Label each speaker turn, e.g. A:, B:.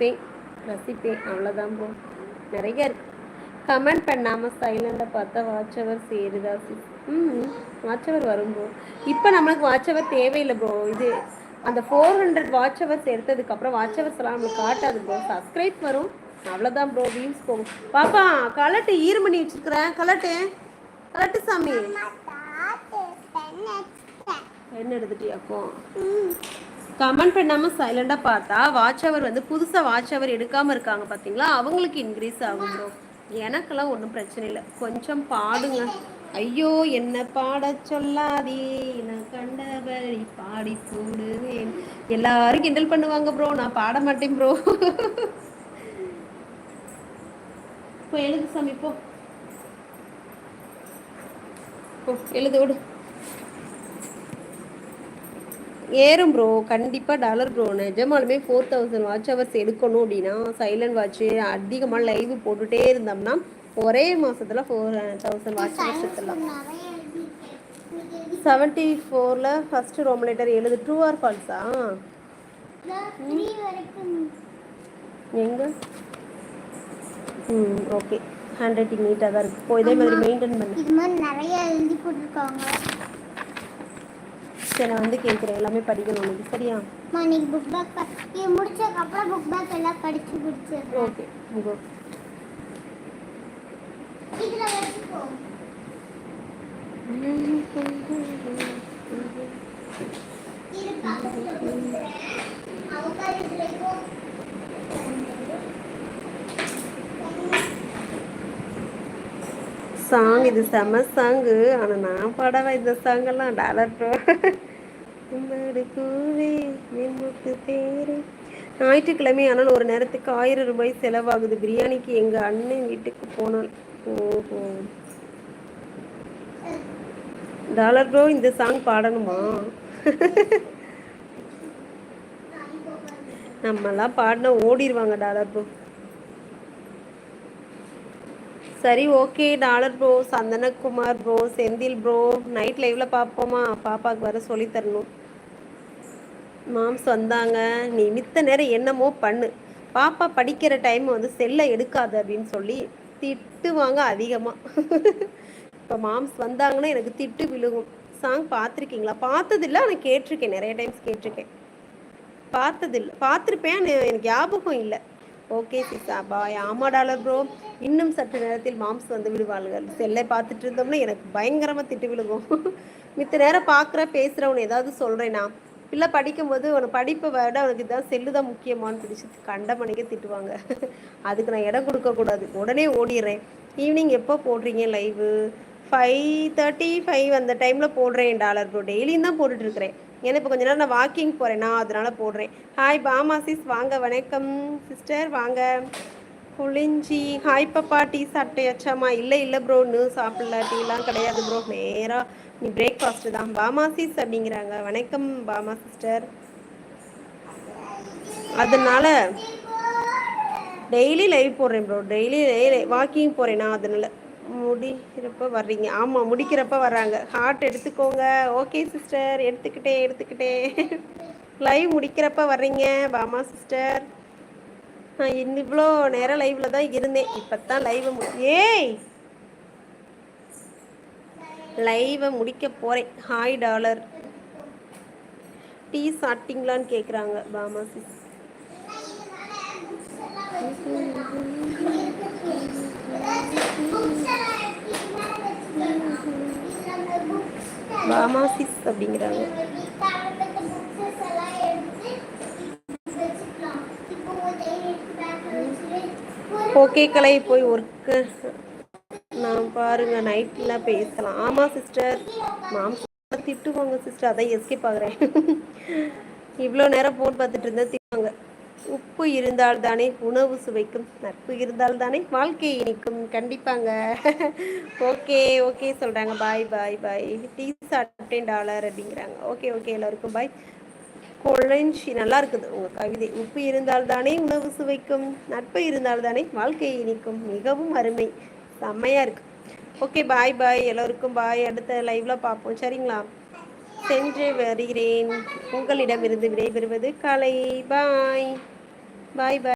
A: ரசிப்பேன் ரசிப்பேன். அவ்வளோதான் ப்ரோ நிறைய இருக்கு. கமெண்ட் பண்ணாமல் சைலண்டாக பார்த்தா வாட்சவர் சேருதா சிஸ் ம் வாட்சவர் வரும் ப்ரோ இப்போ நம்மளுக்கு வாட்சவர் தேவையில்லை ப்ரோ இது அந்த ஃபோர் ஹண்ட்ரட் வாட்ச் ஹவர்ஸ் எடுத்ததுக்கப்புறம் வாட்ச் ஹவர்ஸ் எல்லாம் நம்மளுக்கு காட்டாது ப்ரோ சப்ஸ்கிரைப் வரும். அவ்வளோதான் ப்ரோ வியூஸ் போகும். பாப்பா கலட்டு ஈரம் பண்ணி வச்சுருக்கிறேன் கலட்டு. கலட்டு சாமி. என்ன எடுத்துட்டியாப்போ கமெண்ட் பண்ணாமல் சைலண்டாக பார்த்தா வாட்ச் ஹவர் வந்து புதுசாக வாட்ச் ஹவர் எடுக்காமல் இருக்காங்க பார்த்தீங்களா அவங்களுக்கு இன்க்ரீஸ் ஆகும் ப்ரோ எனக்கெல்லாம் ஒன்றும் பிரச்சனை இல்லை. கொஞ்சம் பாடுங்க. ஐயோ என்ன பாட சொல்லாதே. நான் கண்டவரை பாடி போடுவேன். எல்லாரும் கிண்டல் பண்ணுவாங்க ப்ரோ நான் பாட மாட்டேன் ப்ரோ இப்போ எழுது சாமி போ, எழுது விடு. ஏறும் ப்ரோ கண்டிப்பாக டாலர் ப்ரோ நிஜமாலுமே ஃபோர் தௌசண்ட் வாட்ச் ஹவர்ஸ் எடுக்கணும் அப்படின்னா சைலண்ட் வாட்ச் அதிகமாக லைவ் போட்டுகிட்டே இருந்தோம்னா ஒரே மாசத்துல ஃபோர் தௌசண்ட் வாட்ச் ஹவர்ஸ் எடுத்துடலாம். செவன்ட்டி ஃபோரில் ஃபஸ்ட்டு ரோம் லெட்டர் எழுது. ட்ரூ ஆர் ஃபால்ஸா எங்க? ம் ஓகே ஹேண்ட் ரைட்டிங் நீட்டாக தான் இருக்குது இப்போ இதே மாதிரி மெயின்டைன் பண்ணு.
B: இது மாதிரி நிறைய எழுதி போட்டிருக்காங்க.
A: சரி நான் வந்து கேட்குறேன் எல்லாமே படிக்கணும் உனக்கு சரியா?
B: அம்மா இன்னைக்கு புக் பேக் இது முடிச்சதுக்கு அப்புறம் புக் பேக் எல்லாம் படிச்சு முடிச்சிடுறேன்
A: ஓகே
B: இதுல வச்சுக்கோ. கொடுக்குறேன் அவங்க இதுல இப்போ
A: சாங் இது செம சாங்கு ஆனால் நான் பாடவா இந்த சாங்கெல்லாம் டாலர் ப்ரோ ஞாயிற்றுக்கிழமை ஆனால் ஒரு நேரத்துக்கு ஆயிரம் ரூபாய் செலவாகுது. பிரியாணிக்கு எங்கள் அண்ணன் வீட்டுக்கு போனோம் ஓஹோ. டாலர் ப்ரோ இந்த சாங் பாடணுமா? நம்மலாம் பாடினா ஓடிடுவாங்க டாலர் ப்ரோ சரி okay. Dollar bro Santhanakumar bro Senthil bro night லைவ்ல பார்ப்போமா பாப்பாவுக்கு வர சொல்லி தரணும் மாம்ஸ் வந்தாங்க நீ மித்த நேரம் என்னமோ பண்ணு. பாப்பா படிக்கிற டைம் வந்து செல்லை எடுக்காது அப்படின்னு சொல்லி திட்டுவாங்க அதிகமாக இப்போ மாம்ஸ் வந்தாங்கன்னா எனக்கு திட்டு விழுகும். சாங் பார்த்துருக்கீங்களா? பார்த்ததில்ல ஆனால் கேட்டிருக்கேன். நிறைய டைம்ஸ் கேட்டிருக்கேன். பார்த்ததில்ல. பார்த்துருப்பேன் எனக்கு ஞாபகம் இல்லை. ஓகே சிசா பாய். ஆமா டாலர் ப்ரோ இன்னும் சற்று நேரத்தில் மாம்ஸ் வந்து விடுவாள்கள். செல்லை பார்த்துட்டு இருந்தோம்னா எனக்கு பயங்கரமாக திட்டு விழுகும். மித்த நேரம் பார்க்குற பேசுகிறவனு ஏதாவது சொல்கிறேனா பிள்ளை படிக்கும்போது உனக்கு படிப்பை விட உனக்கு இதான் செல்லு தான் முக்கியமானு பிடிச்சி கண்ட மணிக்கே திட்டுவாங்க. அதுக்கு நான் இடம் கொடுக்கக்கூடாது உடனே ஓடிடுறேன். ஈவினிங் எப்போ போடுறீங்க லைவு ஃபைவ் தேர்ட்டி ஃபைவ் அந்த டைமில் போடுறேன் டாலர் ப்ரோ டெய்லியும் தான் போட்டுட்ருக்கிறேன் ஏன்னா இப்போ கொஞ்ச நேரம் நான் வாக்கிங் போகிறேன்னா அதனால போடுறேன். ஹாய் பாமா சிஸ் வாங்க வணக்கம். சிஸ்டர் வாங்க. புளிஞ்சி ஹாய் பாப்பா. டீ சாப்பிட்டியாச்சாமா இல்லை இல்லை ப்ரோ இன்னும் சாப்பிடல. டீலாம் கிடையாது ப்ரோ நேராக நீ பிரேக்ஃபாஸ்ட்டு தான். பாமா சிஸ் அப்படிங்கிறாங்க. வணக்கம் பாமா சிஸ்டர் அதனால டெய்லி லைவ் போடுறேன் ப்ரோ டெய்லி வாக்கிங் போகிறேன் நான் அதனால. முடிக்கிறப்ப வர்றீங்க. ஆமாம் முடிக்கிறப்ப வர்றாங்க. ஹார்ட் எடுத்துக்கோங்க. ஓகே சிஸ்டர் எடுத்துக்கிட்டே எடுத்துக்கிட்டே. லைவ் முடிக்கிறப்ப வர்றீங்க. பாமா சிஸ்டர் நான் இன்னும் இவ்வளோ நேரம் லைவ்ல தான் இருந்தேன். இப்போ தான் லைவை மு ஏய்! லைவை முடிக்க போகிறேன் ஹாய் டாலர் டீ சாப்பிட்டீங்களான்னு கேட்குறாங்க பாமா சிஸ் பாமா சிஸ் அப்படிங்கிறாங்க. ஓகே கலை போய் ஒர்க்கு நான் பாருங்க நைட்டில் பேசலாம். ஆமாம் சிஸ்டர் மாம்ஸ் திட்டுவாங்க சிஸ்டர் அதான் எஸ்கேப் ஆகுறேன். இவ்வளோ நேரம் போன் பார்த்துட்டு இருந்தா திட்டுவாங்க. உப்பு இருந்தால் தானே உணவு சுவைக்கும் நட்பு இருந்தால் தானே வாழ்க்கை இனிக்கும். கண்டிப்பாங்க. ஓகே ஓகே சொல்கிறாங்க பாய் பாய் பாய். டீ சாப்பிட்டேன் டாலர் அப்படிங்கிறாங்க. ஓகே ஓகே எல்லாருக்கும் பாய். கொழஞ்சி நல்லா இருக்குது. உங்கள் கவிதை உப்பு இருந்தால் தானே உணவு சுவைக்கும் நட்பு இருந்தால் தானே வாழ்க்கை இனிக்கும். மிகவும் அருமை. செம்மையாக இருக்கு. Okay bye bye. எல்லோருக்கும் பாய். அடுத்த லைவ்ல பார்ப்போம். சரிங்களா? சென்று வருகிறேன். உங்களிடமிருந்து விடைபெறுவது கலை. பாய். பாய் பாய்.